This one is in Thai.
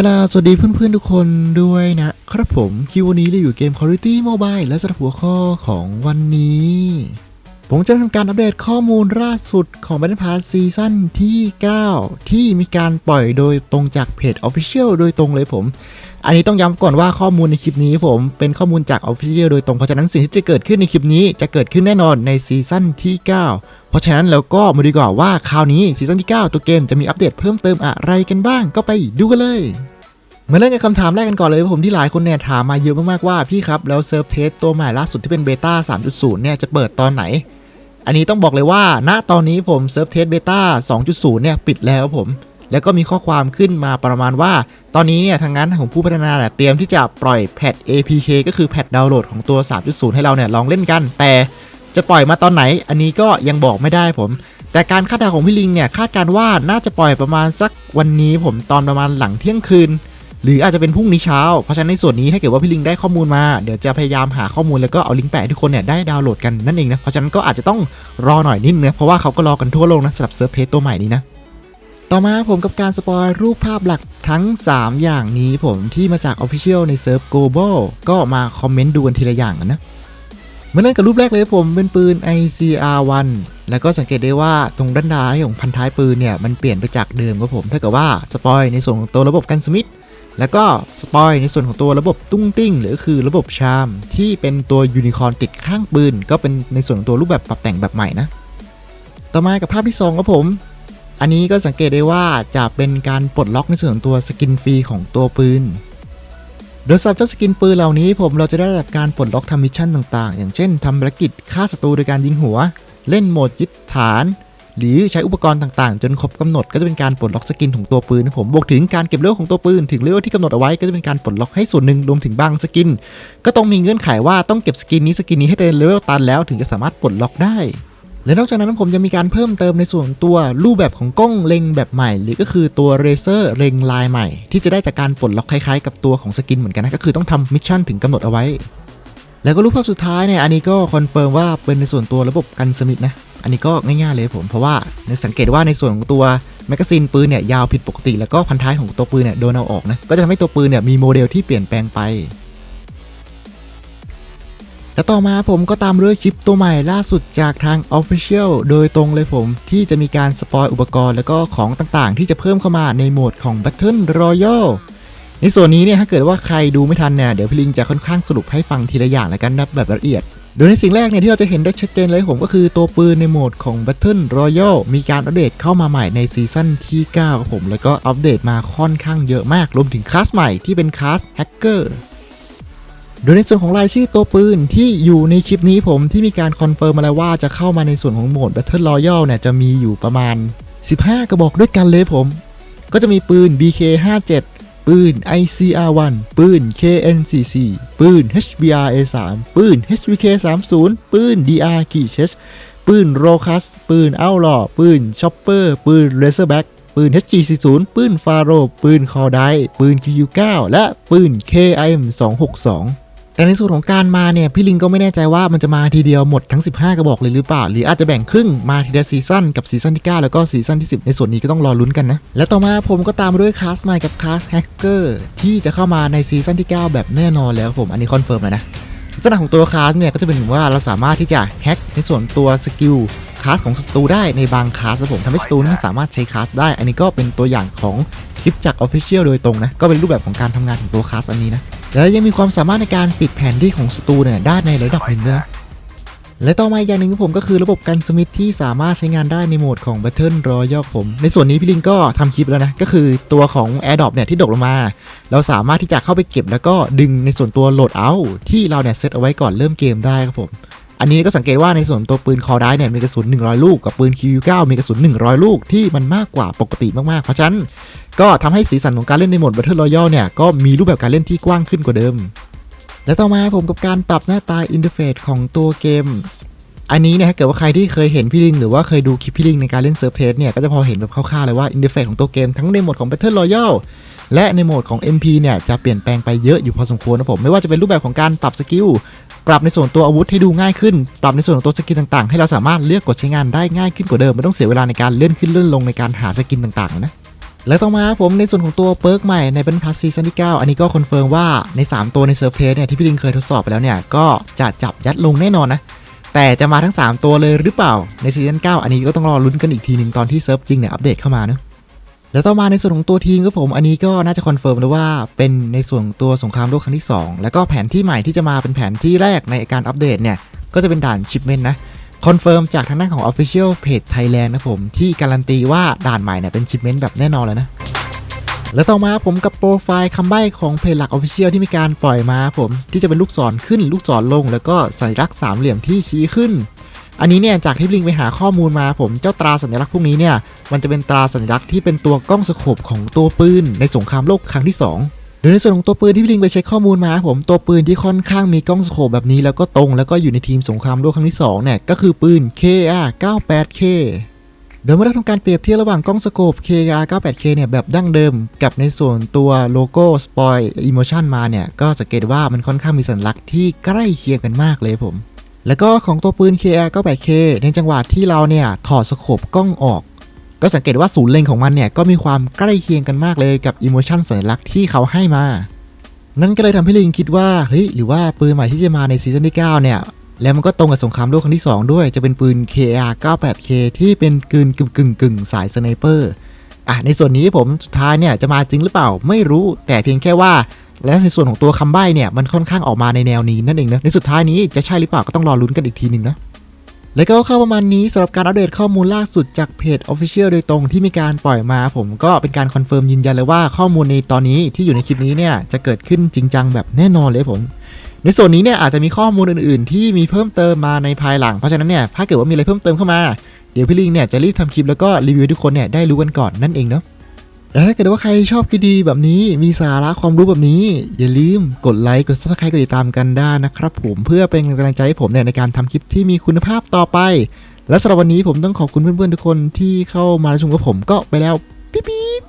กราสวัสดีเพื่อนๆทุกคนด้วยนะครับผมคิววันนี้เราอยู่เกม Quality Mobile และสำหรับหัวข้อของวันนี้ ผมจะทำการอัปเดตข้อมูลล่าสุดของ Battle Pass ซีซั่นที่ 9 ที่มีการปล่อยโดยตรงจากเพจ Official โดยตรงเลยผม อันนี้ต้องย้ำก่อนว่าข้อมูลในคลิปนี้ผมเป็นข้อมูลจาก Official โดยตรงเพราะฉะนั้นสิ่งที่จะเกิดขึ้นในคลิปนี้จะเกิดขึ้นแน่นอนในซีซั่นที่ 9เพราะฉะนั้นเราก็มาดูก่อนว่าคราวนี้ซีซั่นที่ 9 ตัวเกมจะมีอัปเดตเพิ่มเติมอะไรกันบ้างก็ไปดูกันเลย มาเริ่มกันคำถามแรกกันก่อนเลยผมที่หลายคนเนี่ยถามมาเยอะมากๆว่าพี่ครับ แล้วเซิร์ฟเทสตัวใหม่ล่าสุดที่เป็นเบต้า3.0 เนี่ยจะเปิดตอนไหน อันนี้ต้องบอกเลยว่า ณตอนนี้ผมเซิร์ฟเทสเบต้า2.0 เนี่ยปิดแล้วผม แล้วก็มีข้อความขึ้นมาประมาณว่า ตอนนี้เนี่ยทางนั้นของผู้พัฒนาเนี่ยเตรียมที่จะปล่อยแพท APK ก็คือแพทดาวน์โหลดของตัว 3.0 ให้เราเนี่ยลองเล่นกัน แต่จะปล่อยมาตอนไหน อันนี้ก็ยังบอกไม่ได้ผม แต่การคาดเดาของพี่ลิงเนี่ยคาดการณ์ว่าน่าจะปล่อยประมาณสักวันนี้ผมตอนประมาณหลังเที่ยงคืน หรืออาจจะเป็นพรุ่งนี้เช้า เพราะฉะนั้นในส่วนนี้ถ้าเกิดว่าพี่ลิงได้ข้อมูลมา เดี๋ยวจะพยายามหาข้อมูลแล้วก็เอาลิงก์แปะทุกคนเนี่ยได้ดาวน์โหลดกันนั่นเองนะ เพราะฉะนั้นก็อาจจะต้องรอหน่อยนิดนึงนะเพราะว่าเขาก็รอกันทั่วโลกนะสำหรับเซิร์ฟเพจตัวใหม่นี้นะต่อมาผมกับการสปอยรูปภาพหลักทั้ง 3 อย่างนี้ผมที่มาจาก Official ในเซิร์ฟ Global ก็มาคอมเมนต์ดูกันทีละอย่างกันนะมาเริ่มกับรูปแรกเลยผมเป็นปืน ICR1 แล้วก็สังเกตได้ว่าตรงด้านท้ายของพันท้ายปืนเนี่ยมันเปลี่ยนไปจากเดิมครับผมถ้าเกิดว่าสปอยในส่วนของตัวระบบกันสมิธ แล้วก็สปอยในส่วนของตัวระบบตุ้งติ้ง หรือคือระบบชาม ที่เป็นตัวยูนิคอร์นติดข้างปืน ก็เป็นในส่วนของตัวรูปแบบปรับแต่งแบบใหม่นะ ต่อมากับภาพที่2ครับผม อันนี้ก็สังเกตได้ว่าจะเป็นการปลดล็อกในส่วนของตัวสกินฟรีของตัวปืนโดยสำหรับเจ้าสกินปืนเหล่านี้ผมเราจะได้รับการปลดล็อกทำมิชชั่นต่างๆ อย่างเช่นทำภารกิจฆ่าศัตรูโดยการยิงหัว เล่นโหมดยึดฐาน หรือใช้อุปกรณ์ต่างๆ จนครบกำหนดก็จะเป็นการปลดล็อกสกินของตัวปืนนะผมบวกถึงการเก็บเลเวลของตัวปืนถึงเลเวลที่กำหนดเอาไว้ก็จะเป็นการปลดล็อกให้ส่วนหนึ่งรวมถึงบางสกิน ก็ต้องมีเงื่อนไขว่าต้องเก็บสกินนี้สกินนี้ให้เต็มเลเวลตันแล้วถึงจะสามารถปลดล็อกได้และนอกจากนั้นผมจะมีการเพิ่มเติมในส่วนตัวรูปแบบของกล้องเล็งแบบใหม่ หรือก็คือตัวเรเซอร์เล็งลายใหม่ ที่จะได้จากการปลดล็อกคล้ายๆ กับตัวของสกินเหมือนกันนะก็คือต้องทำมิชชั่นถึงกำหนดเอาไว้ แล้วก็รูปภาพสุดท้ายเนี่ยอันนี้ก็คอนเฟิร์มว่าเป็นในส่วนตัวระบบกันสมิธนะ อันนี้ก็ง่ายๆเลยผมเพราะว่าในสังเกตว่าในส่วนของตัวแมกกาซีนปืนเนี่ยยาวผิดปกติ แล้วก็พันท้ายของตัวปืนเนี่ยโดนเอาออกนะก็จะทำให้ตัวปืนเนี่ยมีโมเดลที่เปลี่ยนแปลงไปและต่อมาผมก็ตามด้วยคลิปตัวใหม่ล่าสุดจากทาง Official โดยตรงเลยผมที่จะมีการสปอยอุปกรณ์แล้วก็ของต่างๆ ที่จะเพิ่มเข้ามาในโหมดของ Battle Royale ในส่วนนี้เนี่ยถ้าเกิดว่าใครดูไม่ทันเนี่ยเดี๋ยวพี่ลิงจะค่อนข้างสรุปให้ฟังทีละอย่างแล้วกันนะแบบละเอียด โดยในสิ่งแรกเนี่ยที่เราจะเห็นได้ชัดเจนเลยผมก็คือตัวปืนในโหมดของ Battle Royale มีการอัปเดตเข้ามาใหม่ในซีซั่นที่9ผมแล้วก็อัปเดตมาค่อนข้างเยอะมาก รวมถึงคลาสใหม่ที่เป็นคลาสแฮกเกอร์โดยในส่วนของรายชื่อตัวปืนที่อยู่ในคลิปนี้ผมที่มีการคอนเฟิร์มมาแล้วว่าจะเข้ามาในส่วนของโหมด Battle Royale เนี่ยจะมีอยู่ประมาณ 15 กระบอกด้วยกันเลยผม ก็จะมีปืน BK57 ปืน ICR1 ปืน KN44 ปืน HBRA3 ปืน HVK30 ปืน DR กีเชสปืนโรคัส ปืนเอาล่อปืนช็อปเปอร์ ปืนเลเซอร์แบ็กปืน HG40 ปืนฟาโร ปืนคอไดปืน QQ9 และปืน KIM262 แต่ในส่วนของการมาเนี่ยพี่ลิงก็ไม่แน่ใจว่ามันจะมาทีเดียวหมดทั้ง 15 กระบอกเลยหรือเปล่า หรืออาจจะแบ่งครึ่งมาทีละซีซั่นกับซีซั่นที่ 9 แล้วก็ซีซั่นที่ 10 ในส่วนนี้ก็ต้องรอลุ้นกันนะ และต่อมาผมก็ตามด้วยคลาสใหม่กับคลาสแฮกเกอร์ที่จะเข้ามาในซีซั่นที่ 9 แบบแน่นอนแล้วผมอันนี้คอนเฟิร์มแล้วนะลักษณะของตัวคลาสเนี่ยก็จะเป็นว่าเราสามารถที่จะแฮกในส่วนตัวสกิลคลาสของศัตรูได้ในบางคลาสผมทำให้ศัตรูนั้นสามารถใช้คลาสได้ อันนี้ก็เป็นตัวอย่างของคลิปจาก Official โดยตรงนะก็เป็นรูปแบบของการทำงานของตัวคลาสอันนี้นะ แล้วยังมีความสามารถในการปิดแผนที่ของศัตรูเนี่ยได้ในระดับหนึ่งด้วยนะและต่อมาอย่างหนึ่งของผมก็คือระบบกันสมิธที่สามารถใช้งานได้ในโหมดของ Battle Royale ผม ในส่วนนี้พี่ลิงก็ทำคลิปแล้วนะ ก็คือตัวของ AirDrop เนี่ยที่ดกลงมา เราสามารถที่จะเข้าไปเก็บแล้วก็ดึงในส่วนตัวโหลดเอาที่เราเนี่ยเซตเอาไว้ก่อนเริ่มเกมได้ครับผม อันนี้ก็สังเกตว่าในส่วนตัวปืนคอได้เนี่ยมีกระสุน 100 ลูกกับปืน Q9 มีกระสุน 100 ลูกที่มันมากกว่าปกติมากๆ เพราะฉะนั้น ก็ทำให้สีสันของการเล่นในโหมด Battle Royale เนี่ยก็มีรูปแบบการเล่นที่กว้างขึ้นกว่าเดิม และต่อมาผมกับการปรับหน้าตาอินเทอร์เฟซของตัวเกม อันนี้เนี่ยถ้าเกิดว่าใครที่เคยเห็นพี่ลิง หรือว่าเคยดูคลิปพี่ลิงในการเล่นเซิร์ฟเทสเนี่ยก็จะพอเห็นแบบคร่าวๆเลยว่าอินเทอร์เฟซของตัวเกมทั้งในโหมดของ Battle Royale และในโหมดของ MP เนี่ยจะเปลี่ยนแปลงไปเยอะอยู่พอสมควรนะผมไม่ว่าจะเป็นรูปแบบของการปรับสกิลปรับในส่วนตัวอาวุธให้ดูง่ายขึ้น ปรับในส่วนของตัวสกินต่างๆ ให้เราสามารถเลือกกดใช้งานได้ง่ายขึ้นกว่าเดิม ไม่ต้องเสียเวลาในการเลื่อนขึ้นเลื่อนลงในการหาสกินต่างๆนะ แล้วต่อมาผมในส่วนของตัวเปิร์กใหม่ในเป็นพาซีซั่นที่ 9 อันนี้ก็คอนเฟิร์มว่าใน 3 ตัวในเซิร์ฟเทสเนี่ยที่พี่ลิงเคยทดสอบไปแล้วเนี่ยก็จะจับยัดลงแน่นอนนะแต่จะมาทั้ง 3 ตัวเลยหรือเปล่าในซีซั่น9อันนี้ก็ต้องรอลุ้นกันอีกทีหนึ่งตอนที่เซิร์ฟจริงเนี่ยอัปเดตเข้ามาเนอะแล้วต่อมาในส่วนของตัวทีมครับผมอันนี้ก็น่าจะคอนเฟิร์มแล้วว่าเป็นในส่วนตัวสงครามโลกครั้งที่ 2 แล้วก็แผนที่ใหม่ที่จะมาเป็นแผนที่แรกในการอัปเดตเนี่ยก็จะเป็นด่านชิปเมนนะ คอนเฟิร์มจากทางด้านของ Official Page Thailand นะผมที่การันตีว่าด่านใหม่เนี่ยเป็นชิปเมนต์แบบแน่นอนเลยนะ แล้วต่อมาผมกับโปรไฟล์คำใบ้ของเพจหลัก Official ที่มีการปล่อยมาผมที่จะเป็นลูกศรขึ้นลูกศรลง แล้วก็สัญลักษณ์สามเหลี่ยมที่ชี้ขึ้น อันนี้เนี่ยจากที่ลิงไปหาข้อมูลมาผมเจ้าตราสัญลักษณ์พวกนี้เนี่ยมันจะเป็นตราสัญลักษณ์ที่เป็นตัวกล้องสโคปของตัวปืนในสงครามโลกครั้งที่สอง โดยในส่วนของตัวปืนที่พี่ลิงไปเช็คข้อมูลมาผมตัวปืนที่ค่อนข้างมีกล้องสโคปแบบนี้แล้วก็ตรงแล้วก็อยู่ในทีมสงครามโลกครั้งที่2เนี่ยก็คือปืน KR 98K โดยเมื่อเราทำการเปรียบเทียบระหว่างกล้องสโคป KR 98K เนี่ยแบบดั้งเดิมกับในส่วนตัวโลโก้ Spoil Emotion มาเนี่ยก็สังเกตว่ามันค่อนข้างมีสัญลักษณ์ที่ใกล้เคียงกันมากเลยผม แล้วก็ของตัวปืน KR 98K ในจังหวะที่เราเนี่ยถอดสโคปกล้องออก ก็สังเกตว่าศูนย์เล็งของมันเนี่ยก็มีความใกล้เคียงกันมากเลยกับอิโมชันสัญลักษณ์ที่เขาให้มา นั่นก็เลยทำให้ลิงคิดว่าเฮ้ยหรือว่าปืนใหม่ที่จะมาในซีซั่นที่ 9 เนี่ย แล้วมันก็ตรงกับสงครามโลกครั้งที่ 2 ด้วยจะเป็นปืน KR 98K ที่เป็นกึ่งกึ่งกึ่งกึ่งสายสไนเปอร์อะในส่วนนี้ผมสุดท้ายเนี่ยจะมาจริงหรือเปล่าไม่รู้ แต่เพียงแค่ว่าและในส่วนของตัวคำใบ้เนี่ยมันค่อนข้างออกมาในแนวนี้นั่นเองนะในสุดท้ายนี้จะใช่หรือเปล่าก็ต้องรอลุ้นกันอีกทีหนึ่งนะ และก็เข้าประมาณนี้สำหรับการอัปเดตข้อมูลล่าสุดจากเพจ Official โดยตรงที่มีการปล่อยมา ผมก็เป็นการคอนเฟิร์มยืนยันเลยว่าข้อมูลในตอนนี้ที่อยู่ในคลิปนี้เนี่ยจะเกิดขึ้นจริงจังแบบแน่นอนเลยผม ในส่วนนี้เนี่ยอาจจะมีข้อมูลอื่นๆ ที่มีเพิ่มเติมมาในภายหลังเพราะฉะนั้นเนี่ยถ้าเกิดว่ามีอะไรเพิ่มเติมเข้ามาเดี๋ยวพี่ลิงเนี่ยจะรีบทำคลิปแล้วก็รีวิวทุกคนเนี่ยได้รู้กันก่อนนั่นเองเนาะ แล้วถ้าเกิดว่าใครชอบคดีแบบนี้มีสาระความรู้แบบนี้ อย่าลืมกดไลค์กด subscribe กดติดตามกันได้นะครับผมเพื่อเป็นกำลังใจให้ผมเนี่ยในการทำคลิปที่มีคุณภาพต่อไป และสำหรับวันนี้ผมต้องขอบคุณเพื่อนๆทุกคนที่เข้ามาชมกับผมก็ไปแล้ว ปิ๊ปิ๊บ